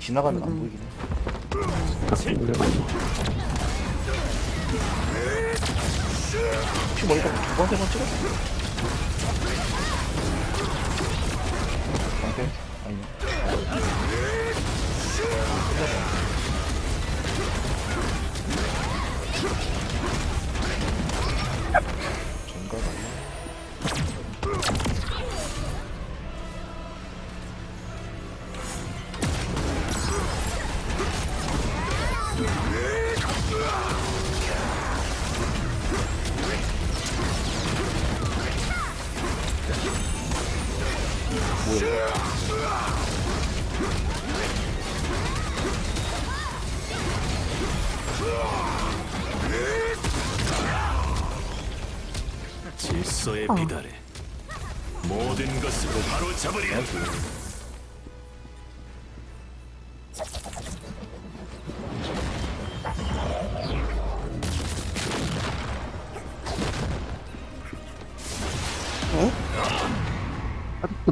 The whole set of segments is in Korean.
지나가면 안 보이긴 해. 혹시 머리가 두 번째만 찍었어? 방패? 아니네. 질서에 비달해. 모든 것을 바로 잡으리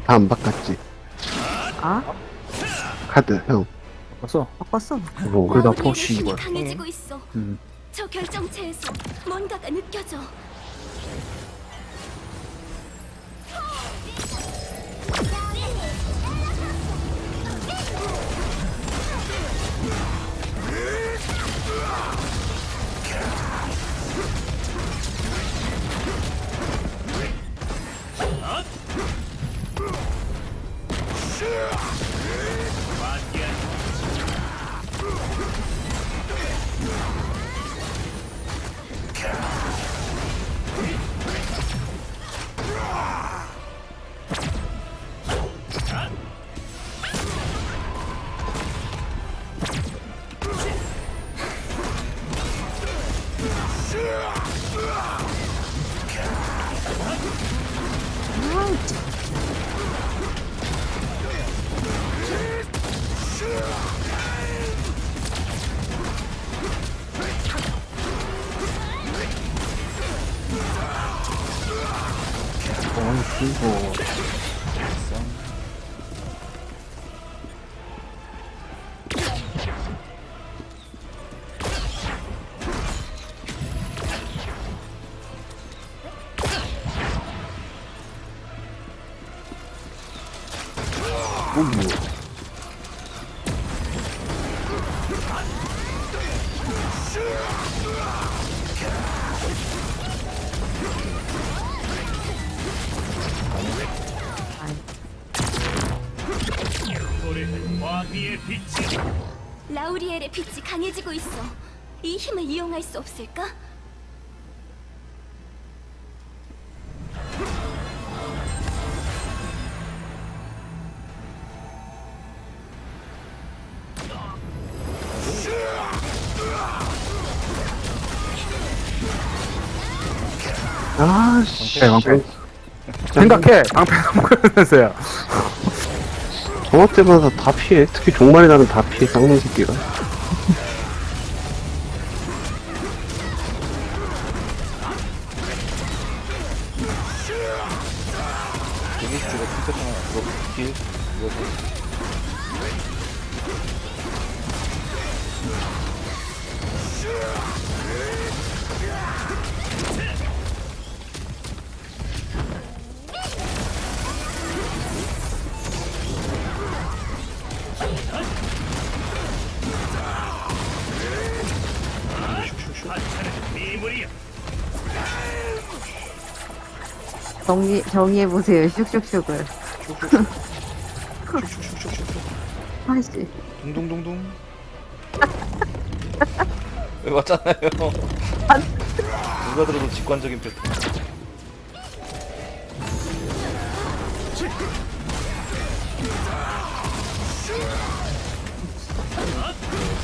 다 안 바꿨지. 아? 카드, 형. 봤어? 바꿨어. 뭐, 그러다 마우리의 포시 힘이 이걸. 강해지고 있어. 음. 저 결정체에서 뭔가가 느껴져. 그리고 라우리엘의 빛이 강해지고 있어. 이 힘을 이용할 수 없을까? 아, 씨. 네, 방패. 생각해! 방패 넘겨면서요. 저거 때마다 다 피해. 특히 종말에 나는 다 피해, 쌍놈 새끼가. 데미지가 핑크잖아. 이거 길, 이거 정리, 정리해 보세요. 슉슉슉을. 아이씨. 둥둥둥둥. 왜 맞잖아요. 누가 들어도 직관적인 패턴.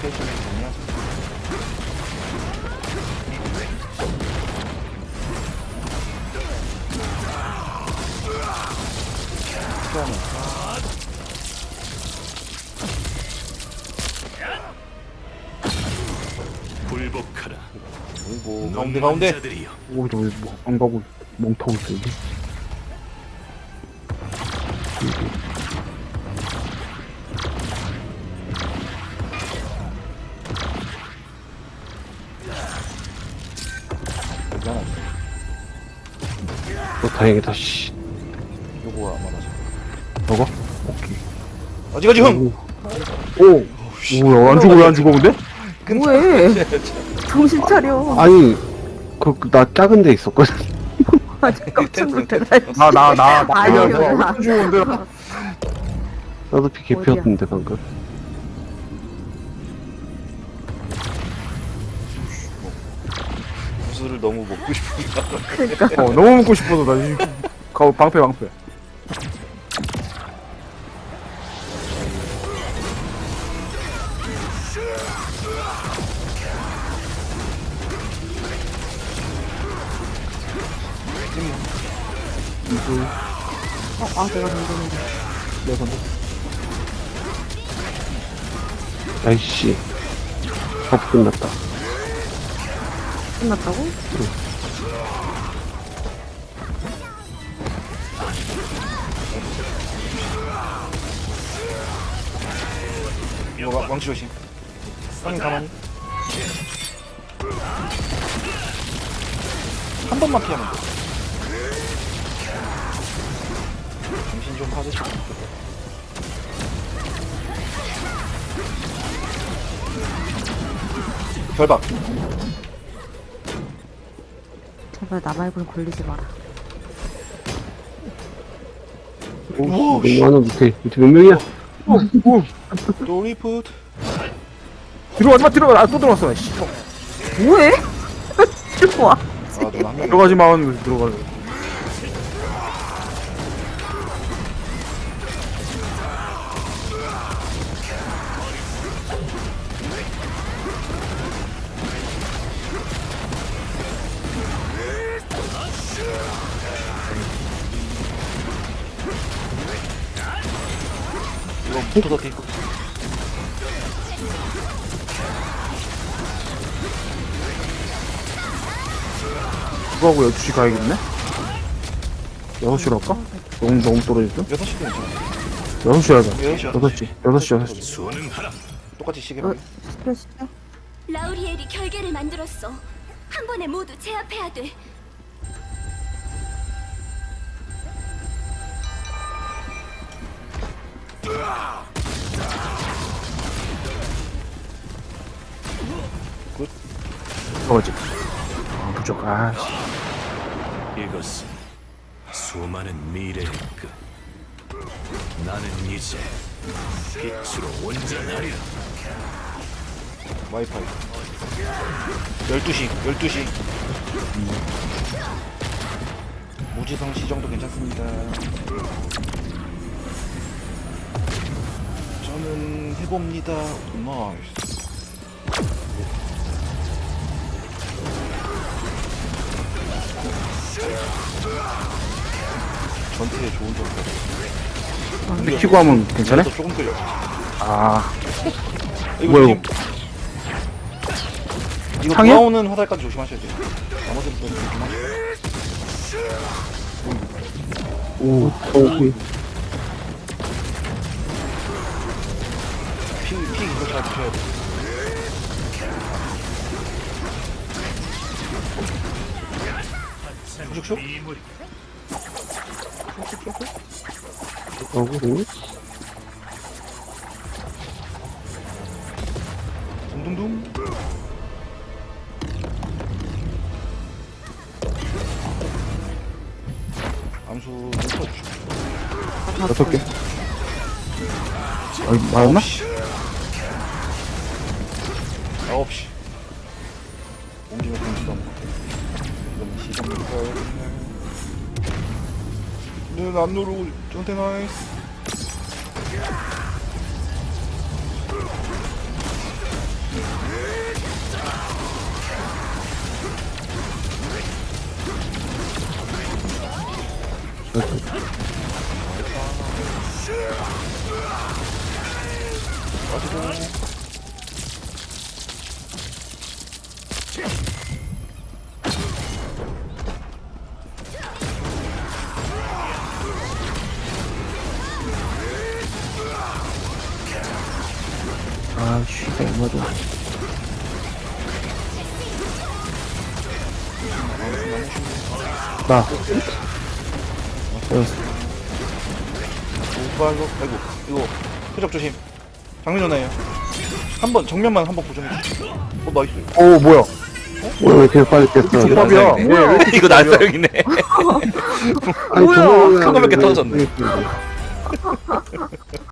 세션이 뭐냐? 가운데 가운데. 오히려 뭐, 안가고 멍터고 있어 여기 또 다행이다 씨. 누구야 말하자 저거? 오케이. 어지거지 흥 오! 뭐야 안 죽어 왜 안 죽어 근데? 뭐해? 정신 차려. 아니 그, 그, 나 작은 데 있었거든. 아, 깜짝 놀랐다. 나, 나, 나, 나. 아니요. 야, 안 죽었는데? 나도 피 개피였는데, 방금. 구슬을 너무 먹고 싶은가. 그러니까. 어, 너무 먹고 싶어서 나 지금. 가, 방패, 방패. 어, 아, 내가 던졌는데. 아이씨. 버프 끝났다. 끝났다고? 이거 와- 왕치 조심. 형님 가만히. 한 번만 피하면 돼. 정신 좀 받으시고. 결박. 제발 나 말고는 걸리지 마라. 오, 우와, 씨, 너무 많아, 밑에. 밑에 몇 명이야? 도리푸드. 들어가지 마, 들어가. 아, 또 들어갔어, 씨. 뭐해? 좋아. 아, 너한 명. 들어가지 마, 들어가려. 돼. 그거 하고 12시 가야겠네? 6시로 할까? 너무, 너무 떨어졌어? 6시도 괜찮아. 6시 하자. 6시. 6시, 6시, 6시. 수능하라. 똑같이 시계 어, 시켜. 라우리엘이 결계를 만들었어. 한 번에 모두 제압해야 돼. 들어가지. 아, 부족. 아, 씨. 이것은 수많은 미래의 끝. 나는 이제 빛으로 온전하리라. 와이파이. 12시, 12시. 무지성 시 정도 괜찮습니다. 해봅니다. 나이스. 전투에 좋은 점이 근데 키고 하면 괜찮아? 또 조금 끌려. 아, 이거 뭐야, 지금- 이거 상해? 돌아오는 화살까지 조심하셔야 돼요. 나머지는 또 조심하세요. 오, 오, 그, 피, 피 이거 잘 붙여야 돼. 슉슉슉? 어, 그러네? 둥둥둥. 암수 좀 쳐주십시오. 여섯 개. 아, 맞았나? 9시. 옮기면 공지도 않고. 그럼 시작부터. 눈안 누르고, 전태 나이스. 나. 오발로 아이고 이거 표적 조심 장면 전화해요 한번 정면만 한번 주세요 어 나이스 오 뭐야 오늘 왜 이렇게 빨리 깼어? 이거 법이야. 난사형이네. 뭐야, 왜 이거 난사형이네 아니, 뭐야? 몇개 왜- 떨어졌네. 왜-